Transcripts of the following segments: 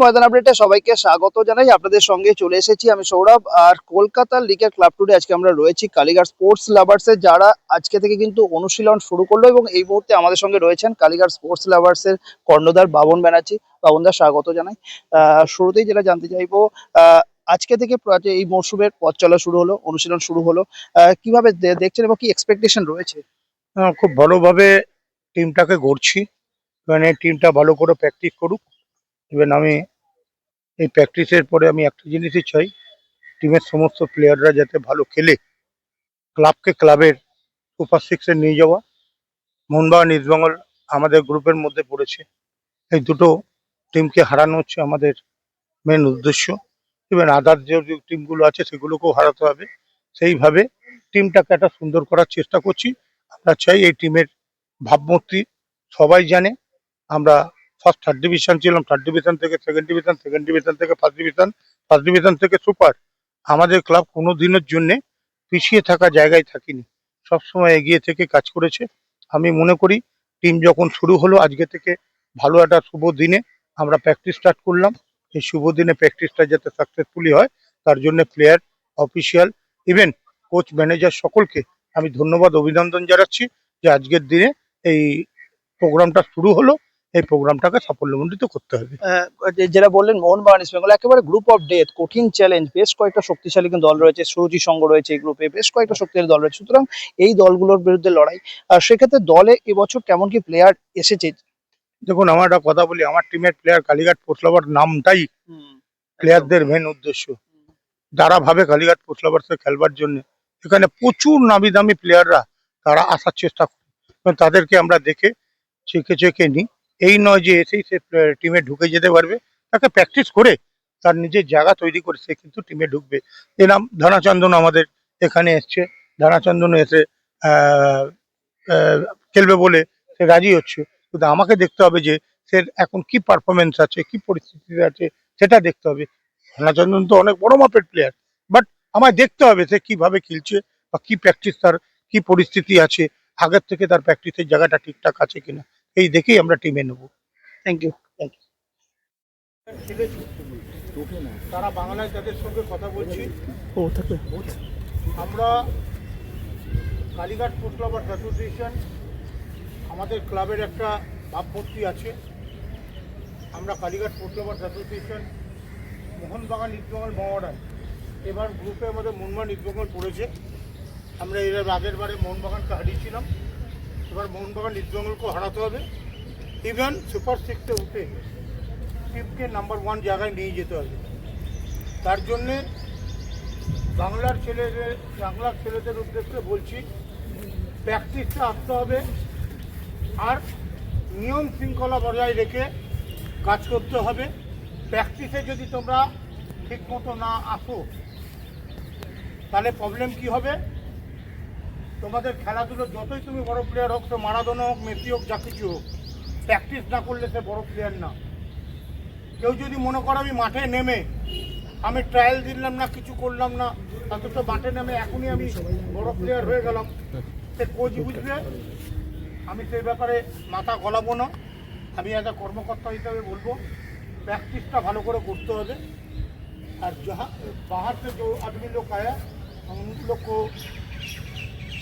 ময়দান আপডেটে সবাইকে স্বাগত জানাই। আপনাদের সঙ্গে চলে এসেছি আমি সৌরভ। আর কলকাতার লিগের ক্লাব টুডে আজকে আমরা রয়েছি কালীঘাট স্পোর্টস লাভার্সের যারা আজকে থেকে কিন্তু অনুশীলন শুরু করল এবং এই মুহূর্তে আমাদের সঙ্গে রয়েছেন কালীঘাট স্পোর্টস লাভার্সের কর্ণধার বাবন ব্যানার্জি। বাবনদার স্বাগত জানাই। শুরুতেই যেটা জানতে চাইব আজকে থেকে এই মরশুমের পথ চলা শুরু হলো, অনুশীলন শুরু হলো কীভাবে দেখছেন এবং কি এক্সপেকটেশন রয়েছে? খুব ভালোভাবে টিমটাকে গড়ছি। মানে টিমটা ভালো করে প্র্যাকটিস করুক। ইভেন আমি এই প্র্যাকটিসের পরে আমি একটা জিনিসই চাই টিমের সমস্ত প্লেয়াররা যাতে ভালো খেলে। ক্লাবকে ক্লাবের সুপার সিক্সে নিয়ে যাওয়া। মোহনবাগান ইস্টবেঙ্গল আমাদের গ্রুপের মধ্যে পড়েছে। এই দুটো টিমকে হারানো হচ্ছে আমাদের মেন উদ্দেশ্য। ইভেন আদার যে টিমগুলো আছে সেগুলোকেও হারাতে হবে। সেইভাবে টিমটাকে একটা সুন্দর করার চেষ্টা করছি। আমরা চাই এই টিমের ভাবমূর্তি সবাই জানে। আমরা ফার্স্ট থার্ড ডিভিশন ছিলাম থার্ড ডিভিশন থেকে সেকেন্ড ডিভিশন সেকেন্ড ডিভিশন থেকে ফার্স্ট ডিভিশন ফার্স্ট ডিভিশন থেকে সুপার আমাদের ক্লাব কোনো দিনের জন্যে পিছিয়ে থাকা জায়গায় থাকিনি। সবসময় এগিয়ে থেকে কাজ করেছে। আমি মনে করি টিম যখন শুরু হলো আজকে থেকে, ভালো একটা শুভ দিনে আমরা প্র্যাকটিস স্টার্ট করলাম। এই শুভ দিনে প্র্যাকটিসটা যাতে সাকসেসফুলি হয়, তার জন্য player official even coach manager সকলকে আমি ধন্যবাদ, অভিনন্দন জানাচ্ছি যে আজকের দিনে এই প্রোগ্রামটা শুরু হলো। এই প্রোগ্রামটাকে সাফল্যমণ্ডিত করতে হবে। যেটা বললেন মোহনবাগান ইস্ট বেঙ্গল একেবারে গ্রুপ অফ ডেথ কঠিন চ্যালেঞ্জ বেশ কয়েকটা শক্তিশালী কিন্তু দল রয়েছে সুরুচি সংঘ রয়েছে এই গ্রুপে বেশ কয়েকটা শক্তিশালী দল রয়েছে। সুতরাং এই দলগুলোর বিরুদ্ধে লড়াই আর সেক্ষেত্রে দলে এবছর কেমন কি প্লেয়ার এসেছে? দেখুন আমার একটা কথা বলি আমার টিমের প্লেয়ার কালীঘাট পোস্টলাবার নামটাই প্লেয়ারদের মেন উদ্দেশ্য। যারা ভাবে কালীঘাট পোস্টলাবার্সে খেলবার জন্য এখানে প্রচুর নামি দামি প্লেয়াররা তারা আসার চেষ্টা করে। তাদেরকে আমরা দেখে চেকে চেকে নিই। এই নয় যে এসেই সে টিমে ঢুকে যেতে পারবে। তাকে প্র্যাকটিস করে তার নিজের জায়গা তৈরি করে সে কিন্তু টিমে ঢুকবে। এনাম ধানাচন্দন আমাদের এখানে এসছে। ধানাচন্দন এসে খেলবে বলে সে রাজি হচ্ছে। কিন্তু আমাকে দেখতে হবে যে সে এখন কি পারফরমেন্স আছে, কি পরিস্থিতিতে আছে, সেটা দেখতে হবে। ধানাচন্দন তো অনেক বড় মাপের প্লেয়ার বাট আমায় দেখতে হবে সে কীভাবে খেলছে বা কি প্র্যাকটিস তার, কি পরিস্থিতি আছে, আগের থেকে তার প্র্যাকটিসের জায়গাটা ঠিকঠাক আছে কিনা। এই দেখেই আমরা টিমে নেব। থ্যাংক ইউ থ্যাংক ইউ তারা বাংলায় তাদের সঙ্গে কথা বলছি। ও থাকবে আমরা কালীঘাট ফুড ক্লাবার অ্যাসোসিয়েশন আমাদের ক্লাবের একটা ভাবমূর্তি আছে। আমরা কালীঘাট ফুড ক্লাবার অ্যাসোসিয়েশন মোহনবাগান ইস্টবেঙ্গল মহারান এবার গ্রুপে আমাদের মোহনবাগান ইস্টবেঙ্গল পড়েছে। আমরা এর আগের বারে মোহনবাগানকে হারিয়েছিলাম। এবার মোহনবাগান ইস্টবেঙ্গলকে হারাতে হবে। ইভেন সুপার সিক্সে উঠে টিমকে নাম্বার ওয়ান জায়গায় নিয়ে যেতে হবে। তার জন্যে বাংলার ছেলেদের বাংলার ছেলেদের উদ্দেশ্যে বলছি প্র্যাকটিসটা আসতে হবে আর নিয়ম শৃঙ্খলা বজায় রেখে কাজ করতে হবে। প্র্যাকটিসে যদি তোমরা ঠিক মতো না আসো তাহলে প্রবলেম কি হবে? তোমাদের খেলাধুলো যতই তুমি বড় প্লেয়ার হোক তো মারাদোনা হোক মেসি হোক যা কিছু হোক প্র্যাকটিস না করলে সে বড় প্লেয়ার না কেউ যদি মনে করো আমি মাঠে নেমে আমি ট্রায়াল দিলাম না কিছু করলাম না অথচ মাঠে নেমে এখনই আমি বড় প্লেয়ার হয়ে গেলাম সে কোচ বুঝবে আমি সেই ব্যাপারে মাথা গলাবো না আমি একটা কর্মকর্তা হিসাবে বলবো প্র্যাকটিসটা ভালো করে করতে হবে और जहाँ बाहर से जो आदमी लोग आया हम उन लोग को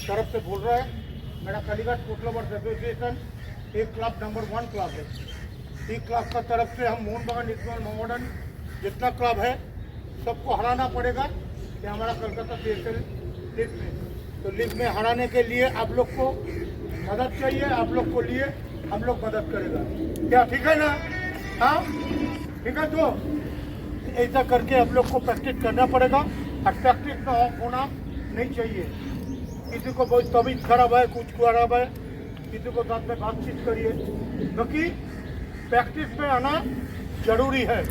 तरफ़ से बोल रहा है, मेरा कालीघाट कोटलावर्स एसोसिएशन एक क्लब नंबर वन क्लब है। एक क्लब का तरफ़ से हम मोहन बागान इस्माल मॉडर्न जितना क्लब है, सबको हराना पड़ेगा कि हमारा Calcutta P S L league में तो लीग में हराने के लिए आप लोग को मदद चाहिए, आप लोग को लिए हम लोग मदद करेगा। क्या ठीक है ना? हाँ? ठीक है तो? ऐसा करके हम लोग को प्रैक्टिस करना पड़ेगा। और प्रैक्टिस ऑफ़ होना नहीं चाहिए। किसी को बहुत तबीयत खराब है कुछ खराब है किसी को साथ में बातचीत करिए क्योंकि प्रैक्टिस में आना जरूरी है